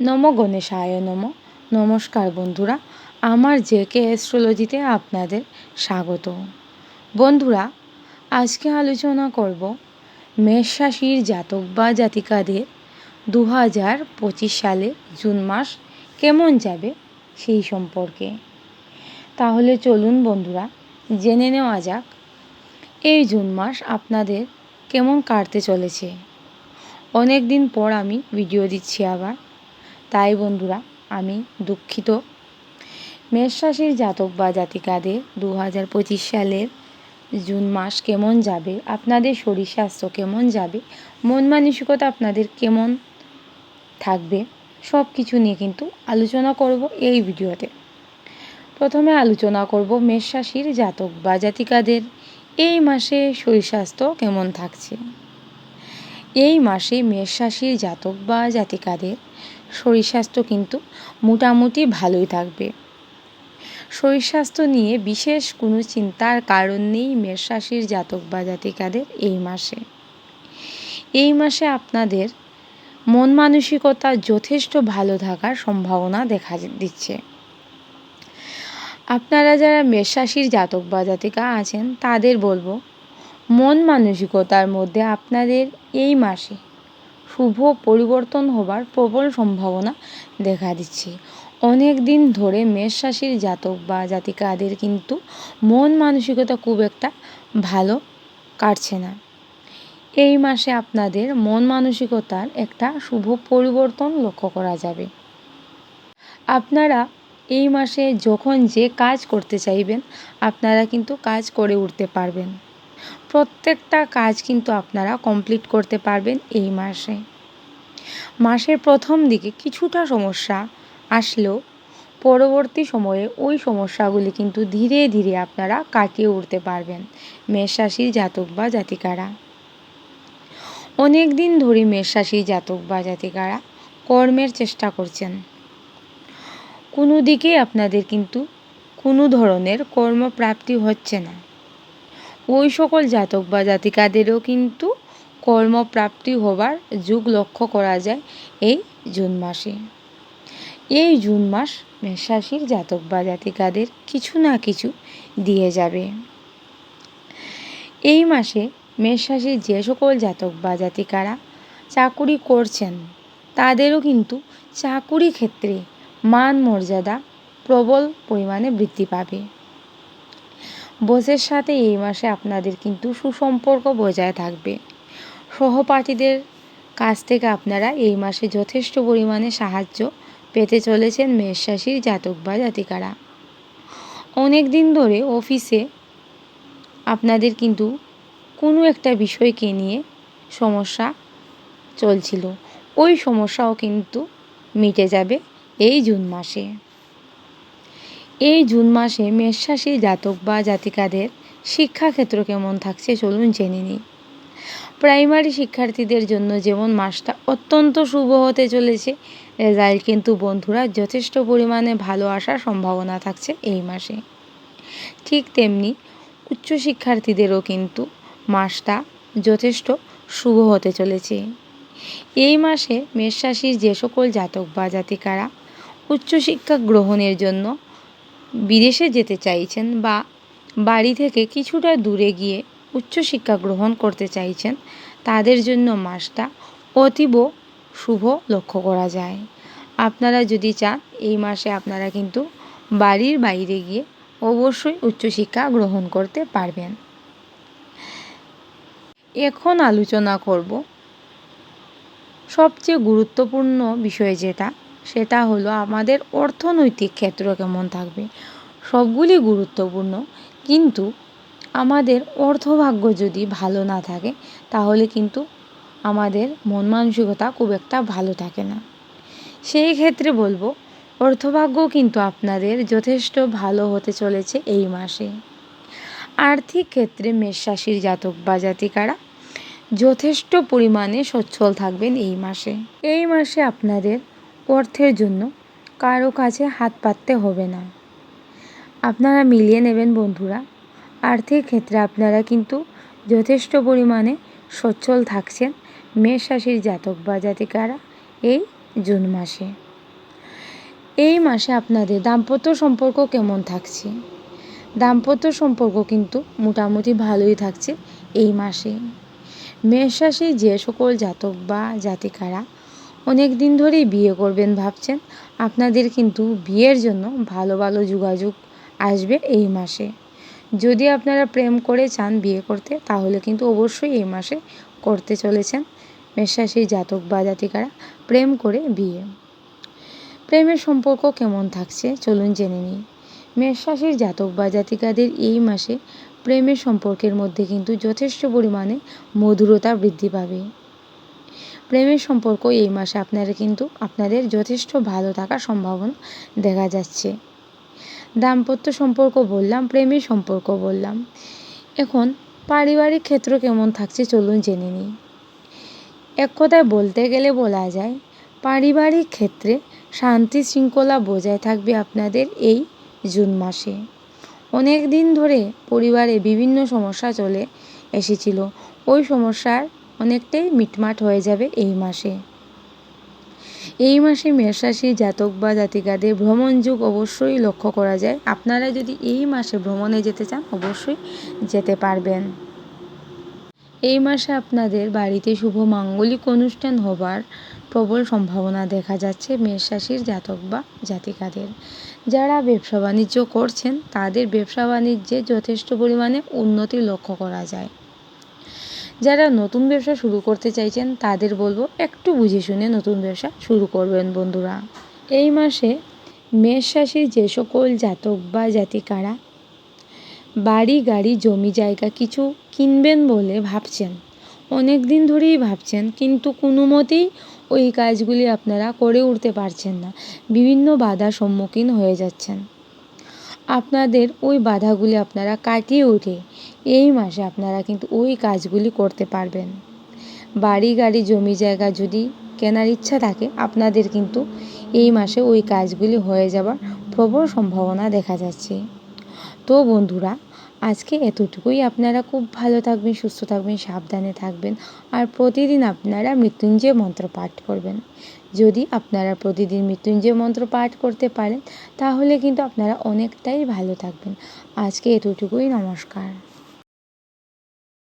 নম গণেশায় নম। নমস্কার বন্ধুরা, আমার জে কে অ্যাস্ট্রোলজিতে আপনাদের স্বাগত। বন্ধুরা, আজকে আলোচনা করব মেষ রাশির জাতক বা জাতিকাদের দু হাজার পঁচিশ সালে জুন মাস কেমন যাবে সেই সম্পর্কে। তাহলে চলুন বন্ধুরা, জেনে নেওয়া যাক এই জুন মাস আপনাদের কেমন কাটতে চলেছে। অনেক দিন পর আমি ভিডিও দিচ্ছি আবার। তাই বন্ধুরা, আমি দুঃখিত। মেষ রাশির জাতক বা জাতিকাদের দু হাজার পঁচিশ সালের জুন মাস কেমন যাবে? আপনাদের শরীর স্বাস্থ্য কেমন যাবে? মন মানসিকতা আপনাদের কেমন থাকবে? সব কিছু নিয়ে কিন্তু আলোচনা করব এই ভিডিওতে। প্রথমে আলোচনা করব মেষ রাশির জাতক বা জাতিকাদের এই মাসে শরীর স্বাস্থ্য কেমন থাকছে? এই মাসে মেষ রাশির জাতক বা জাতিকাদের শরীর স্বাস্থ্য কিন্তু মোটামুটি ভালোই থাকবে। শরীর স্বাস্থ্য নিয়ে বিশেষ কোনো চিন্তার কারণ নেই মেষ রাশির জাতক বা জাতিকাদের এই মাসে। এই মাসে আপনাদের মন মানসিকতা যথেষ্ট ভালো থাকার সম্ভাবনা দেখা দিচ্ছে। আপনারা যারা মেষ রাশির জাতক বা জাতিকা আছেন, তাদের বলব, মন মানসিকতার মধ্যে আপনাদের এই মাসে শুভ পরিবর্তন হবার প্রবল সম্ভাবনা দেখা দিচ্ছে। অনেক দিন ধরে মেষ রাশির জাতক বা জাতিকাদের কিন্তু মন মানসিকতা খুব একটা ভালো কাটছে না। এই মাসে আপনাদের মন মানসিকতার একটা শুভ পরিবর্তন লক্ষ্য করা যাবে। আপনারা এই মাসে যখন যে কাজ করতে চাইবেন, আপনারা কিন্তু কাজ করে উঠতে পারবেন। প্রত্যেকটা কাজ কিন্তু আপনারা কমপ্লিট করতে পারবেন এই মাসে। মাসের প্রথম দিকে কিছুটা সমস্যা আসলেও পরবর্তী সময়ে ওই সমস্যাগুলি কিন্তু ধীরে ধীরে আপনারা কাটিয়ে উঠতে পারবেন মেষ রাশির জাতক বা জাতিকারা। অনেক দিন ধরে মেষ রাশির জাতক বা জাতিকারা কর্মের চেষ্টা করছেন। কোনো দিকে আপনাদের কিন্তু কোনো ধরনের কর্মপ্রাপ্তি হচ্ছে না। ওই সকল জাতক বা জাতিকাদেরও কিন্তু কর্মপ্রাপ্তি হবার যুগ লক্ষ্য করা যায় এই জুন মাসে। এই জুন মাস মেষরাশির জাতক বা জাতিকাদের কিছু না কিছু দিয়ে যাবে। এই মাসে মেষরাশির যে সকল জাতক বা জাতিকারা চাকুরি করছেন, তাদেরও কিন্তু চাকুরি ক্ষেত্রে মান মর্যাদা প্রবল পরিমাণে বৃদ্ধি পাবে। বসের সাথে এই মাসে আপনাদের কিন্তু সুসম্পর্ক বজায় থাকবে। সহপাঠীদের কাছ থেকে আপনারা এই মাসে যথেষ্ট পরিমাণে সাহায্য পেতে চলেছেন মেষ রাশির জাতক বা জাতিকারা। অনেক দিন ধরে অফিসে আপনাদের কিন্তু কোনো একটা বিষয়কে নিয়ে সমস্যা চলছিল। ওই সমস্যাও কিন্তু মিটে যাবে এই জুন মাসে। এই জুন মাসে মেষ জাতক বা জাতিকাদের শিক্ষাক্ষেত্র কেমন থাকছে চলুন জেনে নিই। প্রাইমারি শিক্ষার্থীদের জন্য যেমন মাসটা অত্যন্ত শুভ হতে চলেছে, রেজাল্ট কিন্তু বন্ধুরা যথেষ্ট পরিমাণে ভালো আসার সম্ভাবনা থাকছে এই মাসে। ঠিক তেমনি উচ্চশিক্ষার্থীদেরও কিন্তু মাসটা যথেষ্ট শুভ হতে চলেছে। এই মাসে মেষ যে সকল জাতক বা জাতিকারা উচ্চশিক্ষা গ্রহণের জন্য বিদেশে যেতে চাইছেন বা বাড়ি থেকে কিছুটা দূরে গিয়ে উচ্চশিক্ষা গ্রহণ করতে চাইছেন, তাদের জন্য মাসটা অতীব শুভ লক্ষ্য করা যায়। আপনারা যদি চান, এই মাসে আপনারা কিন্তু বাড়ির বাইরে গিয়ে অবশ্যই উচ্চশিক্ষা গ্রহণ করতে পারবেন। এখন আলোচনা করব সবচেয়ে গুরুত্বপূর্ণ বিষয় যেটা সেটা হলো আমাদের অর্থনৈতিক ক্ষেত্র কেমন থাকবে। সবগুলি গুরুত্বপূর্ণ, কিন্তু আমাদের অর্থভাগ্য যদি ভালো না থাকে, তাহলে কিন্তু আমাদের মন মানসিকতা খুব একটা ভালো থাকে না। সেই ক্ষেত্রে বলব, অর্থভাগ্য কিন্তু আপনাদের যথেষ্ট ভালো হতে চলেছে এই মাসে। আর্থিক ক্ষেত্রে মেষ রাশির জাতক বা জাতিকারা যথেষ্ট পরিমাণে সচ্ছল থাকবেন এই মাসে। এই মাসে আপনাদের অর্থের জন্য কারও কাছে হাত পাততে হবে না। আপনারা মিলিয়ে নেবেন বন্ধুরা। আর্থিক ক্ষেত্রে আপনারা কিন্তু যথেষ্ট পরিমাণে সচ্ছল থাকছেন মেষ রাশির জাতক বা জাতিকারা এই জুন মাসে। এই মাসে আপনাদের দাম্পত্য সম্পর্ক কেমন থাকছে? দাম্পত্য সম্পর্ক কিন্তু মোটামুটি ভালোই থাকছে এই মাসে। মেষ রাশি যে সকল জাতক বা জাতিকারা অনেক দিন ধরেই বিয়ে করবেন ভাবছেন। আপনাদের কিন্তু বিয়ের জন্য ভালো ভালো যোগাযোগ আসবে এই মাসে। যদি আপনারা প্রেম করে চান বিয়ে করতে, তাহলে কিন্তু অবশ্যই এই মাসে করতে চলেছেন। মেষরাশির জাতক বা জাতিকারা, প্রেম করে বিয়ে। প্রেমের সম্পর্ক কেমন থাকছে, চলুন জেনে নিই। মেষরাশির জাতক বা জাতিকাদের এই মাসে প্রেমের সম্পর্কের মধ্যে কিন্তু যথেষ্ট পরিমাণে মধুরতা বৃদ্ধি পাবে। প্রেমের সম্পর্ক এই মাসে আপনারা কিন্তু আপনাদের যথেষ্ট ভালো থাকার সম্ভাবনা দেখা যাচ্ছে। দাম্পত্য সম্পর্ক বললাম, প্রেমের সম্পর্ক বললাম। এখন পারিবারিক ক্ষেত্র কেমন থাকছে চলুন জেনে নিই। এক কথায় বলতে গেলে বলা যায়, পারিবারিক ক্ষেত্রে শান্তি শৃঙ্খলা বজায় থাকবে আপনাদের এই জুন মাসে। অনেক দিন ধরে পরিবারে বিভিন্ন সমস্যা চলে এসেছিল। ওই সমস্যার অনেকটাই মিটমাট হয়ে যাবে এই মাসে। এই মাসে মেষরাশি জাতক বা জাতিকাদের ভ্রমণ যুগ অবশ্যই লক্ষ্য করা যায়। আপনারা যদি এই মাসে ভ্রমণে যেতে চান, অবশ্যই যেতে পারবেন। এই মাসে আপনাদের বাড়িতে শুভ মাঙ্গলিক অনুষ্ঠান হবার প্রবল সম্ভাবনা দেখা যাচ্ছে মেষ রাশির জাতক বা জাতিকাদের। যারা ব্যবসা বাণিজ্য করছেন, তাদের ব্যবসা বাণিজ্যে যথেষ্ট পরিমাণে উন্নতি লক্ষ্য করা যায়। যারা নতুন ব্যবসা শুরু করতে চাইছেন, তাদের বলব একটু বুঝে শুনে নতুন ব্যবসা শুরু করবেন বন্ধুরা। এই মাসে মেষ রাশির যে সকল জাতক বা জাতিকারা বাড়ি, গাড়ি, জমি, জায়গা কিছু কিনবেন বলে ভাবছেন। অনেক দিন ধরেই ভাবছেন, কিন্তু কোনো মতেই ওই কাজগুলি আপনারা করে উঠতে পারছেন না। বিভিন্ন বাধার সম্মুখীন হয়ে যাচ্ছেন। আপনাদের ওই বাধাগুলি আপনারা কাটিয়ে উঠে এই মাসে আপনারা কিন্তু ওই কাজগুলি করতে পারবেন। বাড়ি, গাড়ি, জমি, জায়গা যদি কেনার ইচ্ছা থাকে, আপনাদের কিন্তু এই মাসে ওই কাজগুলি হয়ে যাবার প্রবল সম্ভাবনা দেখা যাচ্ছে। তো বন্ধুরা আজকে এতটুকুই। আপনারা খুব ভালো থাকবেন, সুস্থ থাকবেন, সাবধানে থাকবেন আর প্রতিদিন আপনারা মৃত্যুঞ্জয় মন্ত্র পাঠ করবেন। যদি আপনারা প্রতিদিন মৃত্যুঞ্জয় মন্ত্র পাঠ করতে পারেন, তাহলে কিন্তু আপনারা অনেকটাই ভালো থাকবেন। আজকে এতটুকুই, নমস্কার।